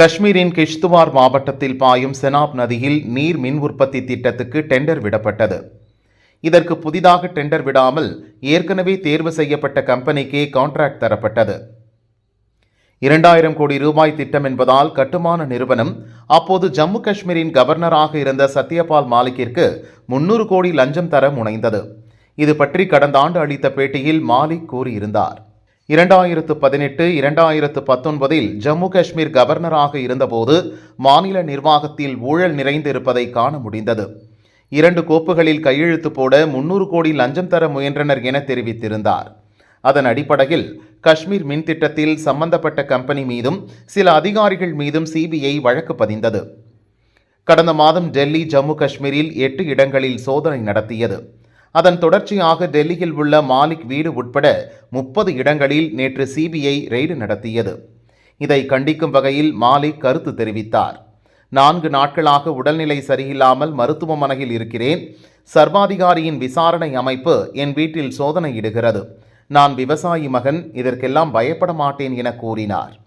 காஷ்மீரின் கிஷ்துவார் மாவட்டத்தில் பாயும் செனாப் நதியில் நீர் மின் உற்பத்தி திட்டத்துக்கு டெண்டர் விடப்பட்டது. இதற்கு புதிதாக டெண்டர் விடாமல் ஏற்கனவே தேர்வு செய்யப்பட்ட கம்பெனிக்கே கான்ட்ராக்ட் தரப்பட்டது. இரண்டாயிரம் கோடி ரூபாய் திட்டம் என்பதால் கட்டுமான நிறுவனம் அப்போது ஜம்மு காஷ்மீரின் கவர்னராக இருந்த சத்யபால் மாலிக்கிற்கு முன்னூறு கோடி லஞ்சம் தர முனைந்தது. இது பற்றி கடந்த ஆண்டு அளித்த பேட்டியில் மாலிக் கூறியிருந்தார். இரண்டாயிரத்து பதினெட்டு இரண்டாயிரத்து பத்தொன்பதில் ஜம்மு காஷ்மீர் கவர்னராக இருந்தபோது மாநில நிர்வாகத்தில் ஊழல் நிறைந்திருப்பதை காண முடிந்தது. இரண்டு கோப்புகளில் கையெழுத்து போட முன்னூறு கோடி லஞ்சம் தர முயன்றனர் என தெரிவித்திருந்தார். அதன் அடிப்படையில் காஷ்மீர் மின் திட்டத்தில் சம்பந்தப்பட்ட கம்பெனி மீதும் சில அதிகாரிகள் மீதும் சிபிஐ வழக்கு பதிந்தது. கடந்த மாதம் டெல்லி ஜம்மு காஷ்மீரில் எட்டு இடங்களில் சோதனை நடத்தியது. அதன் தொடர்ச்சியாக டெல்லியில் உள்ள மாலிக் வீடு உட்பட முப்பது இடங்களில் நேற்று சிபிஐ ரெய்டு நடத்தியது. இதை கண்டிக்கும் வகையில் மாலிக் கருத்து தெரிவித்தார். நான்கு நாட்களாக உடல்நிலை சரியில்லாமல் மருத்துவமனையில் இருக்கிறேன். சர்வாதிகாரியின் விசாரணை அமைப்பு என் வீட்டில் சோதனையிடுகிறது. நான் விவசாயி மகன். இதற்கெல்லாம் பயப்பட மாட்டேன் என கூறினார்.